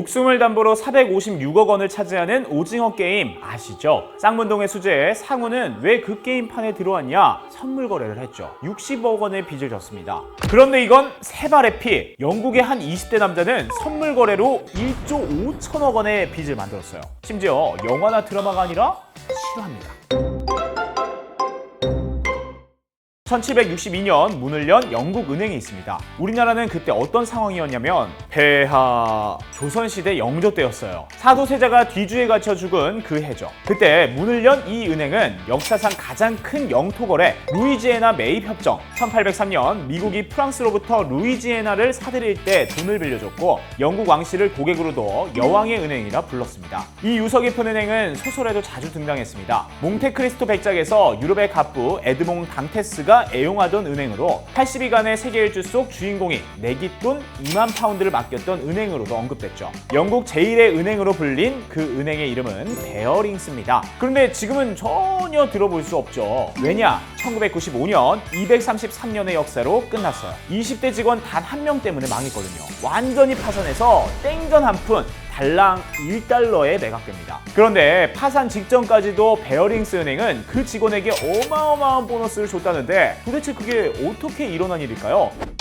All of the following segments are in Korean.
목숨을 담보로 456억 원을 차지하는 오징어 게임 아시죠? 쌍문동의 수재 상우는 왜 그 게임판에 들어왔냐? 선물 거래를 했죠. 60억 원의 빚을 졌습니다. 그런데 이건 세 발의 피. 영국의 한 20대 남자는 선물 거래로 1조 5천억 원의 빚을 만들었어요. 심지어 영화나 드라마가 아니라 실화입니다. 1762년 문을 연 영국 은행이 있습니다. 우리나라는 그때 어떤 상황이었냐면 폐하 조선시대 영조 때였어요. 사도세자가 뒤주에 갇혀 죽은 그 해죠. 그때 문을 연 이 은행은 역사상 가장 큰 영토 거래 루이지애나 매입 협정 1803년 미국이 프랑스로부터 루이지애나를 사들일 때 돈을 빌려줬고 영국 왕실을 고객으로 둬 여왕의 은행이라 불렀습니다. 이 유서 깊은 은행은 소설에도 자주 등장했습니다. 몽테크리스토 백작에서 유럽의 갑부 에드몽 당테스가 애용하던 은행으로 80위간의 세계 일주 속 주인공이 내기 돈 2만 파운드를 맡겼던 은행으로도 언급됐죠. 영국 제1의 은행으로 불린 그 은행의 이름은 베어링스입니다. 그런데 지금은 전혀 들어볼 수 없죠. 왜냐? 1995년 233년의 역사로 끝났어요. 20대 직원 단 한 명 때문에 망했거든요. 완전히 파산해서 땡전 한 푼, 달랑 1달러에 매각됩니다. 그런데 파산 직전까지도 베어링스 은행은 그 직원에게 어마어마한 보너스를 줬다는데 도대체 그게 어떻게 일어난 일일까요?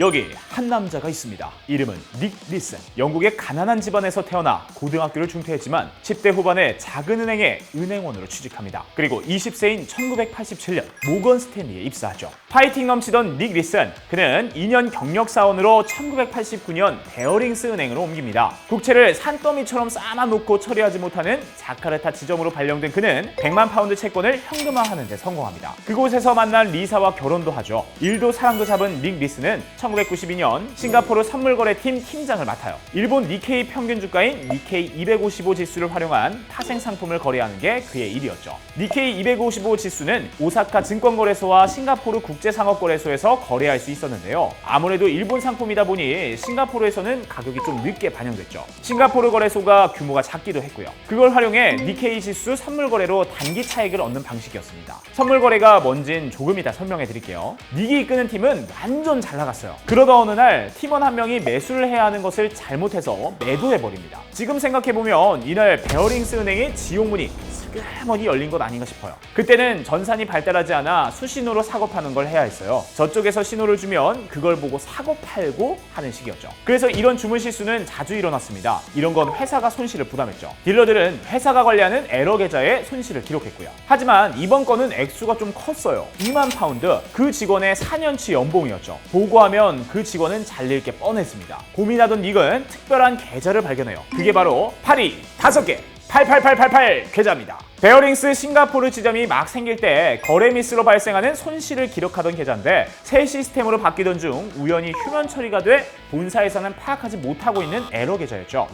여기 한 남자가 있습니다. 이름은 닉 리슨. 영국의 가난한 집안에서 태어나 고등학교를 중퇴했지만 10대 후반에 작은 은행의 은행원으로 취직합니다. 그리고 20세인 1987년 모건 스탠리에 입사하죠. 파이팅 넘치던 닉 리슨. 그는 2년 경력 사원으로 1989년 베어링스 은행으로 옮깁니다. 국채를 산더미처럼 쌓아놓고 처리하지 못하는 자카르타 지점으로 발령된 그는 100만 파운드 채권을 현금화하는 데 성공합니다. 그곳에서 만난 리사와 결혼도 하죠. 일도 사랑도 잡은 닉 리스는 1992년 싱가포르 선물거래팀 팀장을 맡아요. 일본 니케이 평균 주가인 니케이 255 지수를 활용한 파생 상품을 거래하는 게 그의 일이었죠. 니케이 255 지수는 오사카 증권거래소와 싱가포르 국제상업거래소에서 거래할 수 있었는데요. 아무래도 일본 상품이다 보니 싱가포르에서는 가격이 좀 늦게 반영됐죠. 싱가포르 거래소가 규모가 작기도 했고요. 그걸 활용해 니케이 지수 선물 거래로 단기 차익을 얻는 방식이었습니다. 선물 거래가 뭔진 조금 이따 설명해 드릴게요. 닉이 이끄는 팀은 완전 잘 나갔어요. 그러다 어느 날 팀원 한 명이 매수를 해야 하는 것을 잘못해서 매도해 버립니다. 지금 생각해 보면 이날 베어링스 은행의 지용문이 슬그머니 열린 것 아닌가 싶어요. 그때는 전산이 발달하지 않아 수신호로 사고 파는 걸 해야 했어요. 저쪽에서 신호를 주면 그걸 보고 사고 팔고 하는 시기였죠. 그래서 이런 주문 실수는 자주 일어났습니다. 이런 건 회사가 손실을 부담했죠. 딜러들은 회사가 관리하는 에러 계좌에 손실을 기록했고요. 하지만 이번 건은 액수가 좀 컸어요. 2만 파운드. 그 직원의 4년치 연봉이었죠. 보고하면 그 직원은 잘릴 게 뻔했습니다. 고민하던 닉은 특별한 계좌를 발견해요. 그게 바로 파리 5개 88888 계좌입니다. 베어링스 싱가포르 지점이 막 생길 때 거래 미스로 발생하는 손실을 기록하던 계좌인데 새 시스템으로 바뀌던 중 우연히 휴면 처리가 돼 본사에서는 파악하지 못하고 있는 에러 계좌였죠.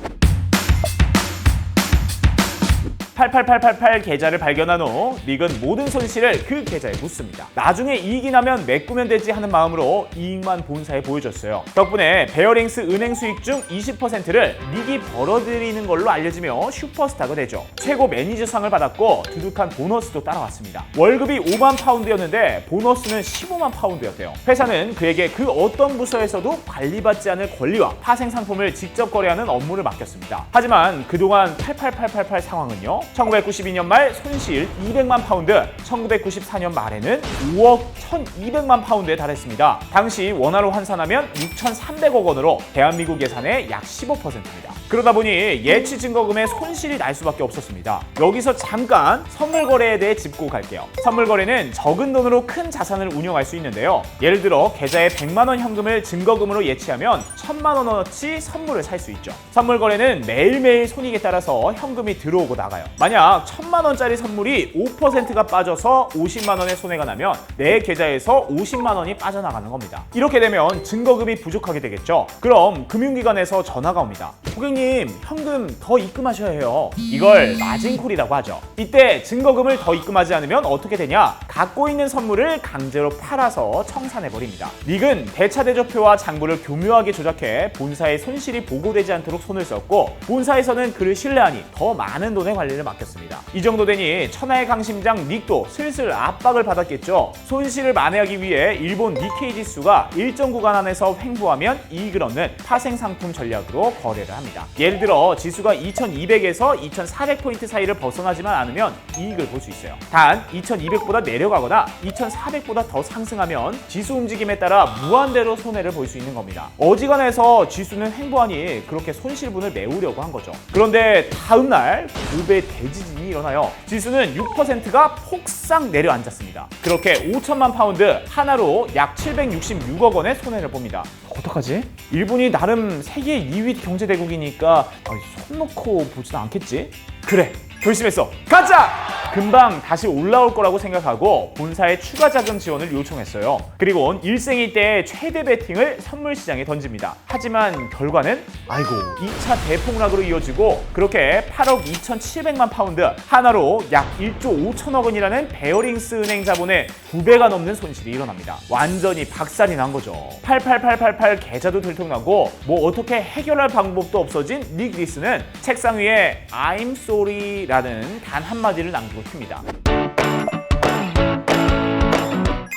88888 계좌를 발견한 후 닉은 모든 손실을 그 계좌에 묻습니다. 나중에 이익이 나면 메꾸면 되지 하는 마음으로 이익만 본사에 보여줬어요. 덕분에 베어링스 은행 수익 중 20%를 닉이 벌어들이는 걸로 알려지며 슈퍼스타가 되죠. 최고 매니저상을 받았고 두둑한 보너스도 따라왔습니다. 월급이 5만 파운드였는데 보너스는 15만 파운드였대요. 회사는 그에게 그 어떤 부서에서도 관리받지 않을 권리와 파생 상품을 직접 거래하는 업무를 맡겼습니다. 하지만 그동안 88888 상황은요. 1992년 말 손실 200만 파운드, 1994년 말에는 5억 1200만 파운드에 달했습니다. 당시 원화로 환산하면 6,300억 원으로 대한민국 예산의 약 15%입니다. 그러다 보니 예치 증거금에 손실이 날 수밖에 없었습니다. 여기서 잠깐 선물 거래에 대해 짚고 갈게요. 선물 거래는 적은 돈으로 큰 자산을 운용할 수 있는데요. 예를 들어 계좌에 100만 원 현금을 증거금으로 예치하면 1000만 원어치 선물을 살 수 있죠. 선물 거래는 매일매일 손익에 따라서 현금이 들어오고 나가요. 만약 1000만 원짜리 선물이 5%가 빠져서 50만 원의 손해가 나면 내 계좌에서 50만 원이 빠져나가는 겁니다. 이렇게 되면 증거금이 부족하게 되겠죠. 그럼 금융기관에서 전화가 옵니다. 고객님, 현금 더 입금하셔야 해요. 이걸 마진콜이라고 하죠. 이때 증거금을 더 입금하지 않으면 어떻게 되냐? 갖고 있는 선물을 강제로 팔아서 청산해버립니다. 닉은 대차대조표와 장부를 교묘하게 조작해 본사의 손실이 보고되지 않도록 손을 썼고 본사에서는 그를 신뢰하니 더 많은 돈의 관리를 맡겼습니다. 이 정도 되니 천하의 강심장 닉도 슬슬 압박을 받았겠죠. 손실을 만회하기 위해 일본 니케이 지수가 일정 구간 안에서 횡보하면 이익을 얻는 파생 상품 전략으로 거래를 합니다. 예를 들어 지수가 2200에서 2400포인트 사이를 벗어나지만 않으면 이익을 볼 수 있어요. 단 2200보다 내려가거나 2400보다 더 상승하면 지수 움직임에 따라 무한대로 손해를 볼 수 있는 겁니다. 어지간해서 지수는 횡보하니 그렇게 손실분을 메우려고 한 거죠. 그런데 다음 날 급의 대지진이 일어나요. 지수는 6%가 폭삭 내려앉았습니다. 그렇게 5천만 파운드 하나로 약 766억 원의 손해를 봅니다. 어떡하지? 일본이 나름 세계 2위 경제대국이니까 아이, 손 놓고 보진 않겠지? 그래 결심했어 가자! 금방 다시 올라올 거라고 생각하고 본사에 추가 자금 지원을 요청했어요. 그리고 일생이 때 최대 베팅을 선물 시장에 던집니다. 하지만 결과는 아이고 2차 대폭락으로 이어지고 그렇게 8억 2,700만 파운드 하나로 약 1조 5천억 원이라는 베어링스 은행 자본의 두 배가 넘는 손실이 일어납니다. 완전히 박살이 난 거죠. 88888 계좌도 들통나고 뭐 어떻게 해결할 방법도 없어진 닉 리스는 책상 위에 I'm sorry라는 단 한마디를 남기고 튑니다.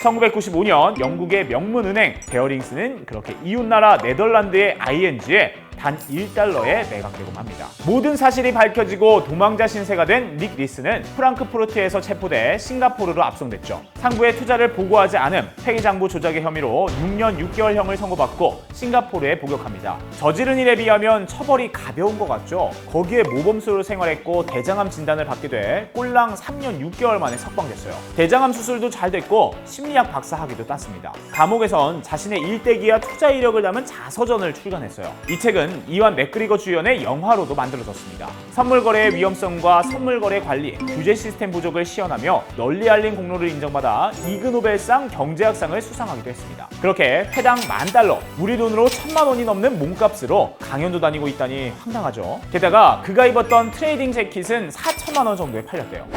1995년 영국의 명문은행 베어링스는 그렇게 이웃나라 네덜란드의 ING에 단 1달러에 매각되고 맙니다. 모든 사실이 밝혀지고 도망자 신세가 된 닉 리스는 프랑크푸르트에서 체포돼 싱가포르로 압송됐죠. 상부의 투자를 보고하지 않음, 회계장부 조작의 혐의로 6년 6개월형을 선고받고 싱가포르에 복역합니다. 저지른 일에 비하면 처벌이 가벼운 것 같죠? 거기에 모범수로 생활했고 대장암 진단을 받게 돼 꼴랑 3년 6개월 만에 석방됐어요. 대장암 수술도 잘 됐고 심리학 박사 학위도 땄습니다. 감옥에선 자신의 일대기와 투자 이력을 담은 자서전을 출간했어요. 이 책은 이완 맥그리거 주연의 영화로도 만들어졌습니다. 선물 거래의 위험성과 선물 거래 관리, 규제 시스템 부족을 시연하며 널리 알린 공로를 인정받아 이그노벨상 경제학상을 수상하기도 했습니다. 그렇게 회당 만 달러, 우리 돈으로 천만 원이 넘는 몸값으로 강연도 다니고 있다니 황당하죠. 게다가 그가 입었던 트레이딩 재킷은 4천만 원 정도에 팔렸대요.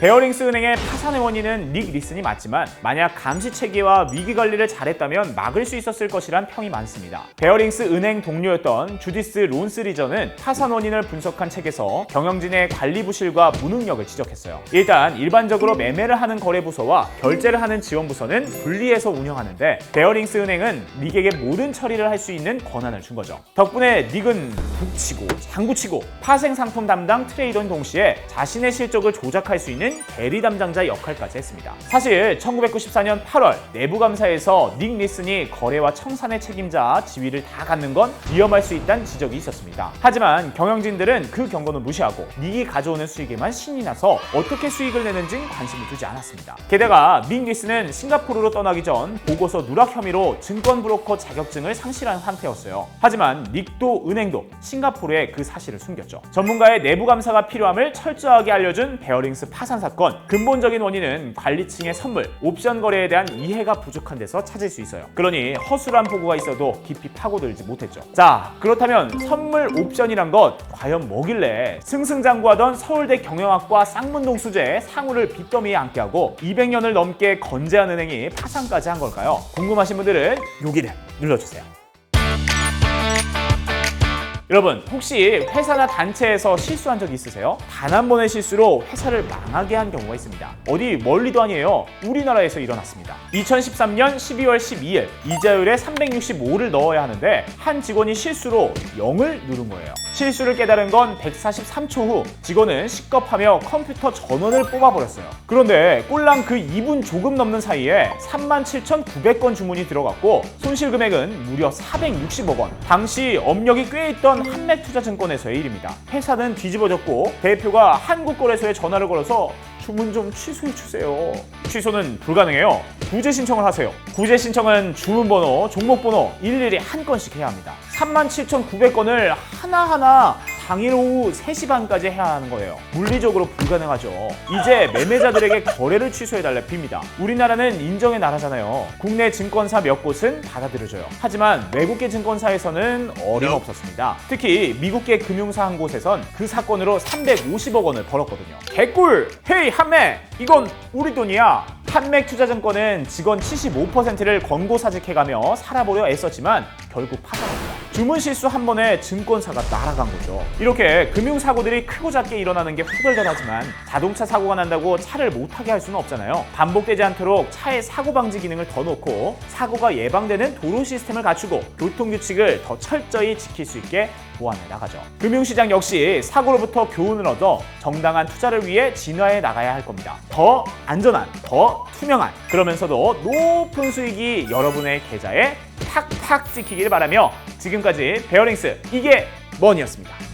베어링스 은행의 파산의 원인은 닉 리슨이 맞지만 만약 감시 체계와 위기 관리를 잘했다면 막을 수 있었을 것이란 평이 많습니다. 베어링스 은행 동료였던 주디스 론스 리저는 파산 원인을 분석한 책에서 경영진의 관리 부실과 무능력을 지적했어요. 일단 일반적으로 매매를 하는 거래 부서와 결제를 하는 지원 부서는 분리해서 운영하는데 베어링스 은행은 닉에게 모든 처리를 할 수 있는 권한을 준 거죠. 덕분에 닉은 북치고 장구치고 파생 상품 담당 트레이더인 동시에 자신의 실적을 조작할 수 있는 대리 담당자 역할까지 했습니다. 사실 1994년 8월 내부 감사에서 닉 리슨이 거래와 청산의 책임자 지위를 다 갖는 건 위험할 수 있다는 지적이 있었습니다. 하지만 경영진들은 그 경고는 무시하고 닉이 가져오는 수익에만 신이 나서 어떻게 수익을 내는지 관심을 두지 않았습니다. 게다가 닉 리슨은 싱가포르로 떠나기 전 보고서 누락 혐의로 증권 브로커 자격증을 상실한 상태였어요. 하지만 닉도 은행도 싱가포르에 그 사실을 숨겼죠. 전문가의 내부 감사가 필요함을 철저하게 알려준 베어링스 파산 사건 근본적인 원인은 관리층의 선물, 옵션 거래에 대한 이해가 부족한 데서 찾을 수 있어요. 그러니 허술한 보고가 있어도 깊이 파고들지 못했죠. 자, 그렇다면 선물 옵션이란 것 과연 뭐길래 승승장구하던 서울대 경영학과 쌍문동 수재 상우를 빚더미에 앉게 하고 200년을 넘게 건재한 은행이 파산까지 한 걸까요? 궁금하신 분들은 여기를 눌러주세요. 여러분 혹시 회사나 단체에서 실수한 적 있으세요? 단 한 번의 실수로 회사를 망하게 한 경우가 있습니다. 어디 멀리도 아니에요. 우리나라에서 일어났습니다. 2013년 12월 12일 이자율에 365를 넣어야 하는데 한 직원이 실수로 0을 누른 거예요. 실수를 깨달은 건 143초 후 직원은 식겁하며 컴퓨터 전원을 뽑아버렸어요. 그런데 꼴랑 그 2분 조금 넘는 사이에 37,900건 주문이 들어갔고 손실 금액은 무려 460억 원. 당시 업력이 꽤 있던 한맥투자증권에서의 일입니다. 회사는 뒤집어졌고 대표가 한국거래소에 전화를 걸어서 주문 좀 취소해 주세요. 취소는 불가능해요. 구제 신청을 하세요. 구제 신청은 주문 번호, 종목 번호 일일이 한 건씩 해야 합니다. 37,900건을 하나하나 당일 오후 3시 반까지 해야 하는 거예요. 물리적으로 불가능하죠. 이제 매매자들에게 거래를 취소해달라 빕니다. 우리나라는 인정의 나라잖아요. 국내 증권사 몇 곳은 받아들여줘요. 하지만 외국계 증권사에서는 어림없었습니다. 특히 미국계 금융사 한 곳에선 그 사건으로 350억 원을 벌었거든요. 개꿀! 헤이 한매! 이건 우리 돈이야! 한맥투자증권은 직원 75%를 권고사직해가며 살아보려 애썼지만 결국 파산합니다. 주문 실수 한 번에 증권사가 날아간 거죠. 이렇게 금융사고들이 크고 작게 일어나는 게 후덜덜하지만 자동차 사고가 난다고 차를 못 타게 할 수는 없잖아요. 반복되지 않도록 차에 사고 방지 기능을 더 넣고 사고가 예방되는 도로 시스템을 갖추고 교통 규칙을 더 철저히 지킬 수 있게 보완해 나가죠. 금융시장 역시 사고로부터 교훈을 얻어 정당한 투자를 위해 진화해 나가야 할 겁니다. 더 안전한, 더 투명한, 그러면서도 높은 수익이 여러분의 계좌에 탁탁 찍히길 바라며 지금까지 베어링스 이게 머니였습니다.